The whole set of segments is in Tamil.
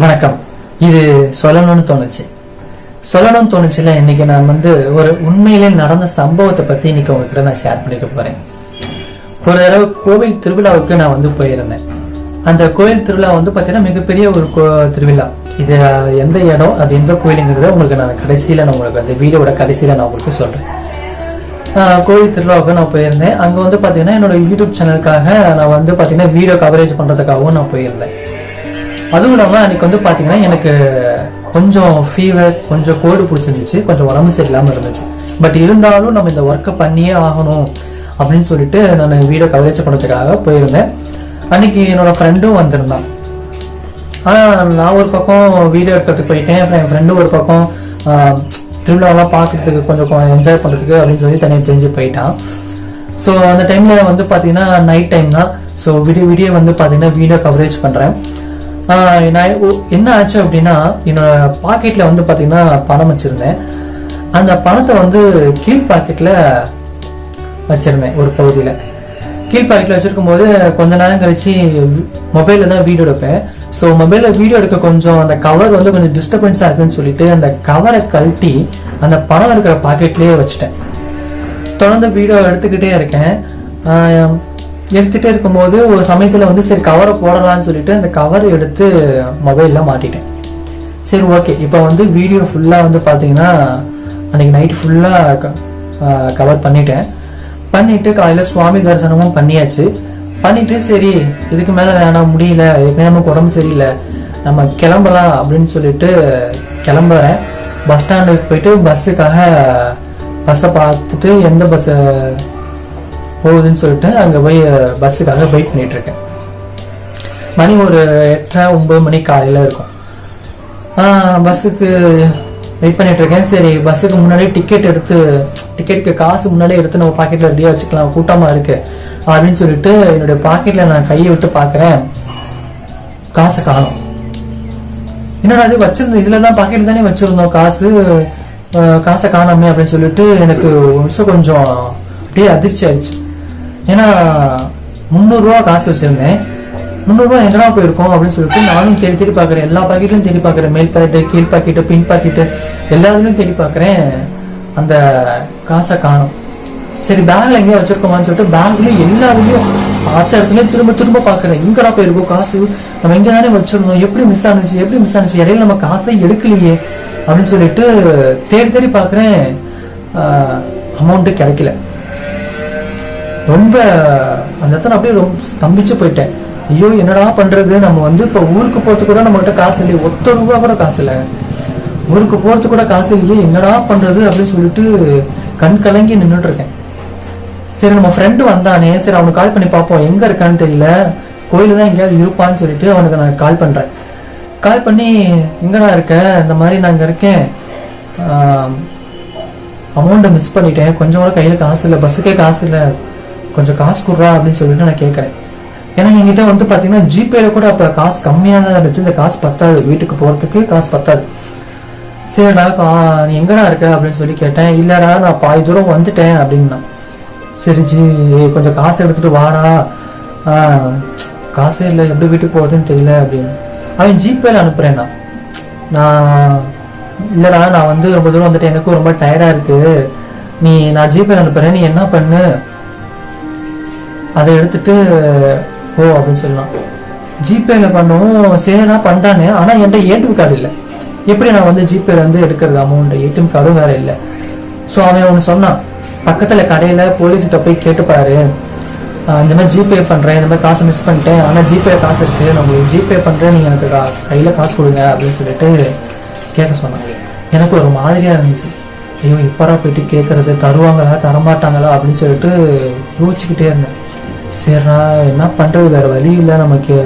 வணக்கம். இது சொல்லணும்னு தோணுச்சு. சொல்லணும்னு தோணுச்சுல இன்னைக்கு நான் வந்து ஒரு உண்மையிலே நடந்த சம்பவத்தை பத்தி இன்னைக்கு உங்ககிட்ட நான் ஷேர் பண்ணிக்க போறேன். ஒரு தடவை கோவில் திருவிழாவுக்கு நான் வந்து போயிருந்தேன். அந்த கோவில் திருவிழா வந்து பார்த்தீங்கன்னா மிகப்பெரிய ஒரு கோ திருவிழா. இது எந்த இடம் அது எந்த கோயிலுங்கிறத உங்களுக்கு நான் கடைசியில் நான் உங்களுக்கு அந்த வீடியோட கடைசியில் நான் உங்களுக்கு சொல்கிறேன் கோவில் திருவிழாவுக்கு நான் போயிருந்தேன். அங்கே வந்து பார்த்தீங்கன்னா என்னோட யூடியூப் சேனலுக்காக நான் வந்து பார்த்தீங்கன்னா வீடியோ கவரேஜ் பண்ணுறதுக்காகவும் நான் போயிருந்தேன். அதுவும் இல்லாமல் அன்றைக்கி வந்து பார்த்தீங்கன்னா எனக்கு கொஞ்சம் ஃபீவர் கொஞ்சம் கோல்டு பிடிச்சிருந்துச்சு. கொஞ்சம் உடம்பு சரியில்லாமல் இருந்துச்சு. பட் இருந்தாலும் நம்ம இந்த ஒர்க்கை பண்ணியே ஆகணும் அப்படின்னு சொல்லிட்டு நான் வீடியோ கவரேஜ் பண்ணுறதுக்காக போயிருந்தேன். அன்னைக்கு என்னோடய ஃப்ரெண்டும் வந்திருந்தான். ஆனால் நான் ஒரு பக்கம் வீடியோ எடுக்கிறதுக்கு போயிட்டேன். அப்புறம் என் ஃப்ரெண்டு ஒரு பக்கம் திருவிழாவெலாம் திருவிழாவெல்லாம் பார்க்கறதுக்கு கொஞ்சம் என்ஜாய் பண்ணுறதுக்கு அப்படின்னு சொல்லி தனியாக பிரிஞ்சு போயிட்டான். ஸோ அந்த டைமில் வந்து பார்த்தீங்கன்னா நைட் டைம் தான். ஸோ விடிய விடிய வந்து பார்த்தீங்கன்னா வீடியோ கவரேஜ் பண்ணுறேன் நான் என்ன ஆச்சு அப்படின்னா என்னோட பாக்கெட்டில் வந்து பார்த்தீங்கன்னா பணம் வச்சுருந்தேன். அந்த பணத்தை வந்து கீழ் பாக்கெட்டில் வச்சுருந்தேன் ஒரு பகுதியில். கீழ் பாக்கெட்டில் வச்சுருக்கும் போது கொஞ்ச நேரம் கழிச்சு மொபைலில் தான் வீடியோ எடுப்பேன். ஸோ மொபைலில் வீடியோ எடுக்க கொஞ்சம் அந்த கவர் வந்து கொஞ்சம் டிஸ்டர்பன்ஸாக இருக்குன்னு சொல்லிட்டு அந்த கவரை கழட்டி அந்த பணம் இருக்கிற பாக்கெட்லேயே வச்சுட்டேன். தொடர்ந்து வீடியோ எடுத்துக்கிட்டே இருக்கேன். எடுத்துகிட்டே இருக்கும்போது ஒரு சமயத்தில் வந்து சரி கவரை போடலாம்னு சொல்லிட்டு அந்த கவர் எடுத்து மொபைலில் மாட்டிட்டேன். சரி ஓகே இப்போ வந்து வீடியோ ஃபுல்லாக வந்து பார்த்தீங்கன்னா அன்றைக்கி நைட் ஃபுல்லாக கவர் பண்ணிட்டேன். பண்ணிவிட்டு காலையில் சுவாமி தரிசனமும் பண்ணியாச்சு. பண்ணிவிட்டு சரி இதுக்கு மேலே வேணாம் முடியல ஏற்கனவே நமக்கு உடம்பு சரியில்லை நம்ம கிளம்பலாம் அப்படின்னு சொல்லிட்டு கிளம்புறேன். பஸ் ஸ்டாண்டுக்கு போயிட்டு பஸ்ஸுக்காக பஸ்ஸை பார்த்துட்டு எந்த பஸ்ஸை போகுதுன்னு சொல்லிட்டு அங்கே போய் பஸ்ஸுக்காக வெயிட் பண்ணிட்டு இருக்கேன். மணி ஒரு எட்டரை ஒன்பது மணி காலையில் இருக்கும். பஸ்ஸுக்கு வெயிட் பண்ணிட்டு இருக்கேன். சரி பஸ்ஸுக்கு முன்னாடியே டிக்கெட் எடுத்து டிக்கெட்டுக்கு காசு முன்னாடியே எடுத்து நம்ம பாக்கெட்டில் ரெடியாக வச்சுக்கலாம். கூட்டமாக இருக்கு. அப்படின்னு சொல்லிட்டு என்னுடைய பாக்கெட்டில் நான் கையை விட்டு பார்க்குறேன். காசை காணும். என்னடா அது வச்சிருந்தோம் இதில் தான் பாக்கெட் தானே வச்சுருந்தோம் காசு. காசை காணாமே அப்படின்னு சொல்லிட்டு எனக்கு கொஞ்சம் அப்படியே அதிர்ச்சி ஆயிடுச்சு. ஏன்னா முந்நூறுரூவா காசு வச்சுருந்தேன். முந்நூறுரூவா எங்கடா போயிருக்கோம் அப்படின்னு சொல்லிட்டு நானும் தேடி தேடி பார்க்குறேன். எல்லா பாக்கெட்லையும் தேடி பார்க்குறேன். மேல் பாக்கெட்டு கீழ் பாக்கெட்டு பின் பாக்கெட்டு எல்லாத்துலையும் தேடி பார்க்குறேன். அந்த காசை காணும். சரி பேக்ல எங்கேயா வச்சிருக்கோமான்னு சொல்லிட்டு பேக்லயும் எல்லாத்துலேயும் பார்த்த இடத்துலையும் திரும்ப திரும்ப பார்க்குறேன். எங்கடா போயிருக்கோம் காசு? நம்ம எங்கே தானே வச்சிருந்தோம்? எப்படி மிஸ் ஆனிச்சு? எப்படி மிஸ் ஆனிச்சு? இடையில நம்ம காசை எடுக்கலையே அப்படின்னு சொல்லிட்டு தேடி தேடி பார்க்குறேன். அமௌண்ட்டு கிடைக்கல. ரொம்ப அந்த இடத்துல அப்படியே ரொம்ப ஸ்தம்பிச்சு போயிட்டேன். ஐயோ என்னடா பண்றது? நம்ம வந்து இப்போ ஊருக்கு போறதுக்கு கூட நம்மகிட்ட காசு இல்லையே. ஒத்த ரூபா கூட காசு இல்லை. ஊருக்கு போறதுக்கு கூட காசு இல்லையே. என்னடா பண்றது அப்படின்னு சொல்லிட்டு கண் கலங்கி நின்னுட்டு இருக்கேன். சரி நம்ம ஃப்ரெண்டு வந்தானே. சரி அவனுக்கு கால் பண்ணி பார்ப்போம். எங்க இருக்கான்னு தெரியல. கோயில் தான் எங்கேயாவது இருப்பான்னு சொல்லிட்டு அவனுக்கு நான் கால் பண்றேன். கால் பண்ணி எங்கடா இருக்க? இந்த மாதிரி நான் இங்க இருக்கேன். அமௌண்ட்டை மிஸ் பண்ணிட்டேன். கொஞ்சம் கூட கையில் காசு இல்லை. பஸ்ஸுக்கே காசு இல்லை. கொஞ்சம் காசு கொடுறா அப்படின்னு சொல்லிட்டு நான் கேட்குறேன். ஏன்னா என்கிட்ட வந்து பார்த்தீங்கன்னா ஜிபேல கூட அப்போ காசு கம்மியாக தான் இருந்துச்சு. இந்த காசு பத்தாது. வீட்டுக்கு போகிறதுக்கு காசு பத்தாது. சரிடா கா- நீ எங்கடா இருக்க? அப்படின்னு சொல்லி கேட்டேன். இல்லைடா நான் பாதி தூரம் வந்துட்டேன் அப்படின்னா. சரி ஜி கொஞ்சம் காசு எடுத்துட்டு வாடா. காசே இல்லை. எப்படி வீட்டுக்கு போகிறதுன்னு தெரியல அப்படின்னு. அவன் ஜிபேல அனுப்புறேன்னா. நான் இல்லைடா நான் வந்து ரொம்ப தூரம் வந்துட்டேன். எனக்கும் ரொம்ப டயர்டாக இருக்குது நீ நான் ஜிபேல அனுப்புறேன். நீ என்ன பண்ணு? அதை எடுத்துட்டு போ அப்படின்னு சொல்லலாம். ஜிபேல பண்ணவும் சரினா பண்றானே ஆனா என்கிட்ட ஏடிஎம் கார்டு இல்லை. எப்படி நான் வந்து ஜிபேல இருந்து எடுக்கிறது? அமௌண்ட் ஏடிஎம் கார்டும் வேற இல்லை. ஸோ அவன் ஒன்று சொன்னான். பக்கத்துல கடையில போலீஸ்கிட்ட போய் கேட்டுப்பாரு இந்த மாதிரி ஜிபே பண்றேன். இந்த மாதிரி காசு மிஸ் பண்ணிட்டேன். ஆனா ஜிபே காசு இருக்கு. நான் உங்களுக்கு ஜிபே பண்றேன். நீங்க எனக்கு கா- கையில காசு கொடுங்க அப்படின்னு சொல்லிட்டு கேட்க சொன்னாங்க எனக்கு ஒரு மாதிரியா இருந்துச்சு. ஐயோ இப்பரா போயிட்டு கேட்கறது தருவாங்களா? தரமாட்டாங்களா? அப்படின்னு சொல்லிட்டு யோசிச்சுக்கிட்டே இருந்தேன். சரிண்ணா என்ன பண்றது? வேற வழி இல்லை நமக்கு.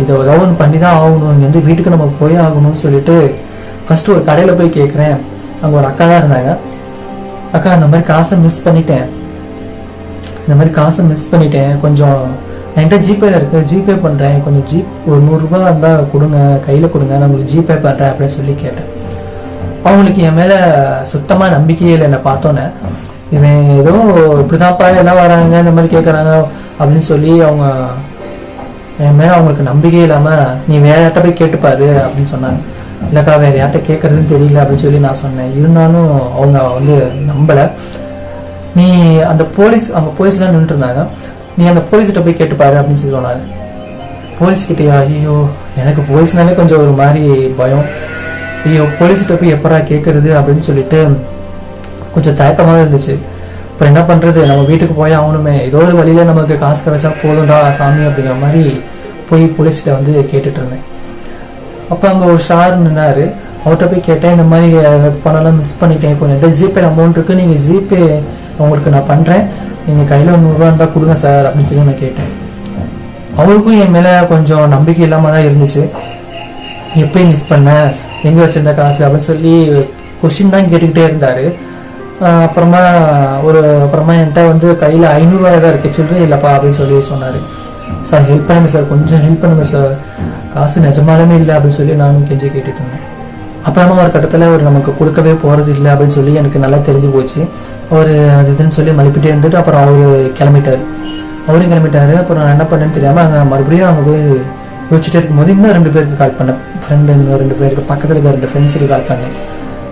இதை ஏதாவது ஒன்று பண்ணி தான் ஆகணும் இங்கேருந்து வீட்டுக்கு நம்ம போய் ஆகணும்னு சொல்லிட்டு ஃபர்ஸ்ட் ஒரு கடையில போய் கேட்குறேன் அங்கே ஒரு அக்கா தான் இருந்தாங்க. அக்கா இந்த மாதிரி காசை மிஸ் பண்ணிட்டேன். இந்த மாதிரி காசை மிஸ் பண்ணிட்டேன். கொஞ்சம் என்கிட்ட ஜிபேல இருக்கு. ஜிபே பண்றேன். கொஞ்சம் ஜி ஒரு நூறுரூபா இருந்தால் கொடுங்க. கையில கொடுங்க. நான் உங்களுக்கு ஜிபே பண்றேன் அப்படின்னு சொல்லி கேட்டேன். அவங்களுக்கு என் மேல சுத்தமா நம்பிக்கையே இல்லை. என்னை பார்த்தோன்னே இவன் ஏதோ இப்படிதான்ப்பா எல்லாம் வராங்க. இந்த மாதிரி கேட்குறாங்க அப்படின்னு சொல்லி அவங்க என் மேலே அவங்களுக்கு நம்பிக்கை இல்லாமல் நீ வேற யார்கிட்ட போய் கேட்டுப்பாரு அப்படின்னு சொன்னாங்க. இல்லைக்கா வேற யார்கிட்ட கேட்கறதுன்னு தெரியல அப்படின்னு சொல்லி நான் சொன்னேன். இருந்தாலும் அவங்க வந்து நம்பலை. நீ அந்த போலீஸ் அவங்க போலீஸ்லாம் நின்றுருந்தாங்க நீ அந்த போலீஸ்கிட்ட போய் கேட்டுப்பாரு அப்படின்னு சொல்லி சொன்னாங்க. போலீஸ்கிட்டயா ஐயோ எனக்கு போலீஸ்னாலே கொஞ்சம் ஒரு மாதிரி பயம். ஐயோ போலீஸ்கிட்ட போய் எப்படா கேட்கறது அப்படின்னு சொல்லிட்டு கொஞ்சம் தயக்கமாக இருந்துச்சு. இப்போ என்ன பண்ணுறது நம்ம வீட்டுக்கு போய் ஆகணுமே. ஏதோ ஒரு வழியில் நமக்கு காசு கிடைச்சா போதும்டா சாமி அப்படிங்கிற மாதிரி போய் போலீஸ்கிட்ட வந்து கேட்டுட்டு இருந்தேன். அப்போ அங்கே ஒரு சார் நின்னார். அவர்கிட்ட போய் கேட்டேன் இந்த மாதிரி பணம்லாம் மிஸ் பண்ணிட்டேன். இப்போ என்ன ஜிபே அமௌண்ட் இருக்குது நீங்கள் ஜிபே உங்களுக்கு நான் பண்ணுறேன் நீங்கள் கையில் நூறுரூவா இருந்தால் கொடுங்க சார் அப்படின்னு சொல்லி நான் கேட்டேன். அவருக்கும் என் மேலே கொஞ்சம் நம்பிக்கை இல்லாமல் தான் இருந்துச்சு. எப்பயும் மிஸ் பண்ண? எங்கே வச்சிருந்த காசு? அப்படின்னு சொல்லி கொஷின் தான் கேட்டுக்கிட்டே இருந்தார். அப்புறமா ஒரு அப்புறமா என்கிட்ட வந்து கையில் ஐநூறுரூவா தான் இருக்கு. சில்லறை இல்லைப்பா அப்படின்னு சொல்லி சொன்னார். சார் ஹெல்ப் பண்ணுங்க சார். கொஞ்சம் ஹெல்ப் பண்ணுங்க சார். காசு நிஜமாலுமே இல்லை அப்படின்னு சொல்லி நானும் கெஞ்சி கேட்டுட்டு இருந்தேன். அப்புறமா ஒரு கட்டத்தில் அவர் நமக்கு கொடுக்கவே போகிறது இல்லை அப்படின்னு சொல்லி எனக்கு நல்லா தெரிஞ்சு போச்சு. அவர் அது இதுன்னு சொல்லி மழுப்பிட்டே இருந்துட்டு அப்புறம் அவர் கிளம்பிட்டார். அவரும் கிளம்பிட்டார். அப்புறம் நான் என்ன பண்ணேன்னு தெரியாமல் அங்கே மறுபடியும் அவங்க போய் யோசிச்சுட்டே இருக்கும்போது இன்னும் ரெண்டு பேருக்கு கால் பண்ணேன். ஃப்ரெண்டு இன்னும் ரெண்டு பேருக்கு பக்கத்தில் இருக்க ரெண்டு ஃப்ரெண்ட்ஸுக்கு கால் பண்ணேன்.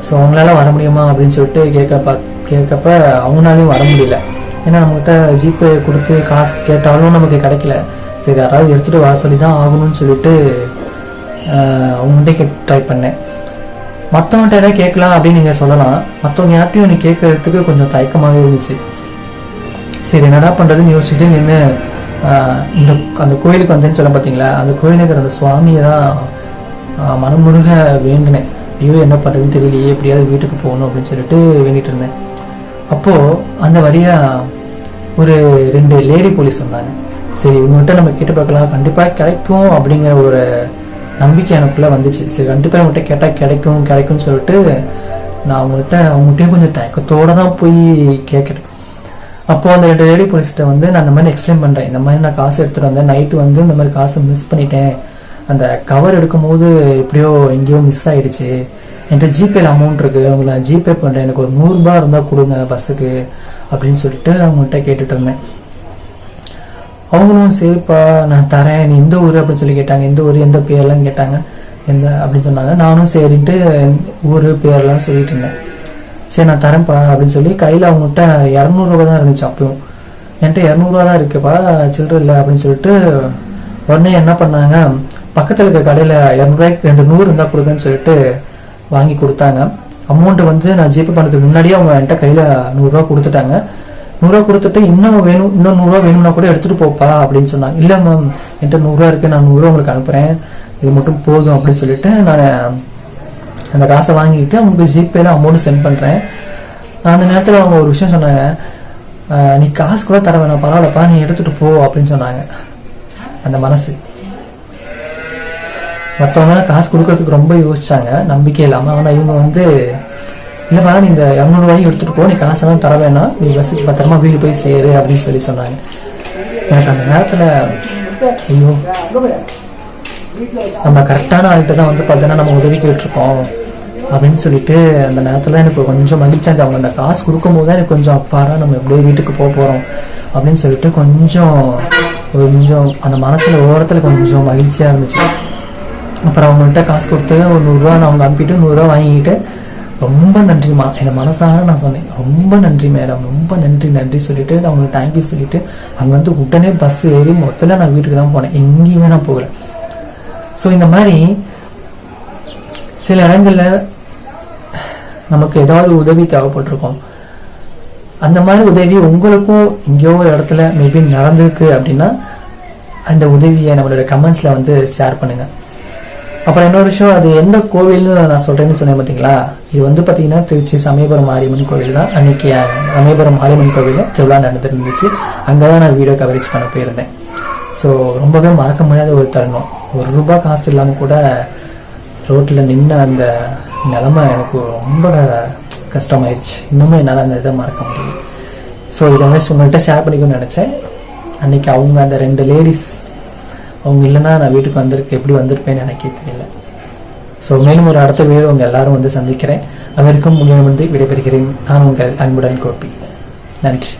ஸோ அவங்களால வர முடியுமா அப்படின்னு சொல்லிட்டு கேட்கப்ப கேட்கப்ப அவங்களாலையும் வர முடியல. ஏன்னா நம்மகிட்ட ஜிபே கொடுத்து காசு கேட்டாலும் நமக்கு கிடைக்கல. சரி யாராவது எடுத்துகிட்டு வர சொல்லி தான் ஆகணும்னு சொல்லிட்டு ஆஹ், கே ட்ரை பண்ணேன். மற்றவங்கள்ட்ட ஏதாவது கேட்கலாம் அப்படின்னு நீங்கள் சொல்லலாம். மற்றவங்க யார்ட்டையும் நீ கேட்கறதுக்கு கொஞ்சம் தயக்கமாகவே இருந்துச்சு. சரி என்னடா பண்ணுறதுன்னு யோசிச்சுட்டு நின்று இந்த அந்த கோயிலுக்கு வந்தேன்னு சொல்ல பார்த்தீங்களா அந்த கோயிலுக்கு அந்த சுவாமியை தான் மனமுருக வேண்டினேன். ஐயோ என்ன பண்ணுறதுன்னு தெரியலையே எப்படியாவது வீட்டுக்கு போகணும் அப்படின்னு சொல்லிட்டு வேண்டிட்டு இருந்தேன். அப்போது அந்த வழியாக ஒரு ரெண்டு லேடி போலீஸ் வந்தாங்க. சரி இவங்ககிட்ட நம்ம கேட்டு பார்க்கலாம். கண்டிப்பாக கிடைக்கும் அப்படிங்கிற ஒரு நம்பிக்கை எனக்குள்ளே வந்துச்சு. சரி கண்டிப்பாக இவங்ககிட்ட கேட்டால் கிடைக்கும் கிடைக்கும்னு சொல்லிட்டு நான் அவங்ககிட்ட அவங்ககிட்டயும் கொஞ்சம் தயக்கத்தோடு தான் போய் கேட்குறேன் அப்போ அந்த ரெண்டு லேடி போலீஸ்கிட்ட வந்து நான் இந்த மாதிரி எக்ஸ்பிளைன் பண்ணுறேன் இந்த மாதிரி நான் காசு எடுத்துகிட்டு வந்தேன். நைட்டு வந்து இந்த மாதிரி காசு மிஸ் பண்ணிட்டேன். அந்த கவர் எடுக்கும்போது எப்படியோ எங்கேயோ மிஸ் ஆயிடுச்சு. என்கிட்ட ஜிபேல அமௌண்ட் இருக்கு. உங்களை ஜிபே பண்ணுறேன் எனக்கு ஒரு நூறுரூபா இருந்தால் கொடுங்க பஸ்ஸுக்கு அப்படின்னு சொல்லிட்டு அவங்கள்ட்ட கேட்டுட்டு இருந்தேன். அவங்களும் சரிப்பா நான் தரேன். நீ எந்த ஊர் அப்படின்னு சொல்லி கேட்டாங்க. எந்த ஊர் எந்த பேர்லாம் கேட்டாங்க. எந்த அப்படின்னு சொன்னாங்க. நானும் சரின்ட்டு ஊர் பேர்லாம் சொல்லிட்டு இருந்தேன். சரி நான் தரேன்ப்பா அப்படின்னு சொல்லி கையில் அவங்ககிட்ட இரநூறுவா தான் இருந்துச்சு அப்பவும். என்கிட்ட இரநூறுவா தான் இருக்குப்பா சில்லற இல்லை அப்படின்னு சொல்லிட்டு உடனே என்ன பண்ணாங்க? பக்கத்தில் இருக்க கடையில் இரநூறுவாய்க்கு ரெண்டு நூறு இருந்தால் கொடுங்கன்னு சொல்லிட்டு வாங்கி கொடுத்தாங்க. அமௌண்ட்டு வந்து நான் ஜிபே பண்ணுறதுக்கு முன்னாடியே அவங்க என்கிட்ட கையில் நூறுரூவா கொடுத்துட்டாங்க. நூறுரூவா கொடுத்துட்டு இன்னும் வேணும் இன்னும் நூறுரூவா வேணும்னா கூட எடுத்துகிட்டு போப்பா அப்படின்னு சொன்னாங்க. இல்லை மேம் என்கிட்ட நூறுரூவா இருக்கு நான் நூறுரூவா உங்களுக்கு அனுப்புகிறேன் இது மட்டும் போதும் அப்படின்னு சொல்லிட்டு நான் அந்த காசை வாங்கிட்டு அவங்களுக்கு ஜிபேல அமௌண்ட் சென்ட் பண்ணுறேன் அந்த நேரத்தில் அவங்க ஒரு விஷயம் சொன்னாங்க. நீ காசு கூட தர வேணாம் பரவாயில்லப்பா நீ எடுத்துகிட்டு போ அப்படின்னு சொன்னாங்க. அந்த மனசு. மற்றவங்க காசு கொடுக்கறதுக்கு ரொம்ப யோசிச்சாங்க. நம்பிக்கை இல்லாமல் ஆனால் இவங்க வந்து இல்லைப்பா நீ இந்த இரநூறுவாயும் எடுத்துகிட்டு போ. நீ காசெல்லாம் தர வேணாம். நீ பஸ்ஸுக்கு பத்திரமா வீடு போய் சேரு அப்படின்னு சொல்லி சொன்னாங்க. எனக்கு அந்த நேரத்தில் ஐயோ நம்ம கரெக்டான ஆள்கிட்ட தான் வந்து பார்த்தீங்கன்னா நம்ம உதவி கேட்டிருக்கோம் அப்படின்னு சொல்லிட்டு அந்த நேரத்தில் எனக்கு கொஞ்சம் மகிழ்ச்சியா இருந்துச்சு. அவங்க அந்த காசு கொடுக்கும்போது தான் எனக்கு கொஞ்சம் அப்பாரா நம்ம எப்படியோ வீட்டுக்கு போக போகிறோம் அப்படின்னு சொல்லிட்டு கொஞ்சம் ஒரு கொஞ்சம் அந்த மனசில் ஓரத்தில் கொஞ்சம் மகிழ்ச்சியாக இருந்துச்சு. அப்புறம் அவங்கள்ட்ட காசு கொடுத்து ஒரு நூறுரூவா நான் அவங்க அனுப்பிட்டு நூறுரூவா வாங்கிட்டு ரொம்ப நன்றிம்மா. என் மனசார நான் சொன்னேன். ரொம்ப நன்றி மேடம் ரொம்ப நன்றி நன்றி சொல்லிட்டு நான் உங்களுக்கு தேங்க்யூ சொல்லிட்டு அங்கே வந்து உடனே பஸ் ஏறி மொத்தத்தில் நான் வீட்டுக்கு தான் போனேன். எங்கேயுமே நான் போகல. ஸோ இந்த மாதிரி சில இடங்கள்ல நமக்கு ஏதாவது உதவி தேவைப்பட்டிருக்கும். அந்த மாதிரி உதவி உங்களுக்கும் எங்கேயோ ஒரு இடத்துல மேபி நடந்திருக்கு அப்படின்னா அந்த உதவியை நம்மளோட கமெண்ட்ஸில் வந்து ஷேர் பண்ணுங்கள் அப்புறம் இன்னொரு விஷயம் அது எந்த கோவில்னு நான் சொல்றேன்னு சொன்னேன் பார்த்தீங்களா இது வந்து பார்த்தீங்கன்னா திருச்சி சமயபுரம் மாரியம்மன் கோவில் தான். அன்னைக்கு சமயபுரம் மாரியம்மன் கோவிலில் திருவிழா நடந்துருந்துச்சு. அங்கே தான் நான் வீடியோ கவரேஜ் பண்ண போயிருந்தேன். ஸோ ரொம்பவே மறக்க முடியாத ஒரு தருணம். ஒரு ரூபாய் காசு இல்லாமல் கூட ரோட்டில் நின்ன அந்த நிலமை எனக்கு ரொம்ப கஷ்டமாயிடுச்சு இன்னுமே என்னால் அந்த இதை மறக்க முடியல. ஸோ இதை வந்து உங்கள்கிட்ட ஷேர் பண்ணிக்கணும்னு நினச்சேன். அன்னைக்கு அவங்க அந்த ரெண்டு லேடிஸ் அவங்க இல்லைன்னா நான் வீட்டுக்கு வந்திருக்க எப்படி வந்திருப்பேன்னு எனக்கே தெரியல. ஸோ மேலும் ஒரு அடுத்த வீடு உங்கள் எல்லாரும் வந்து சந்திக்கிறேன். அதற்கும் முன்னே வந்து விடைபெறுகிறேன். நான் உங்கள் அன்புடன் கோபி. நன்றி.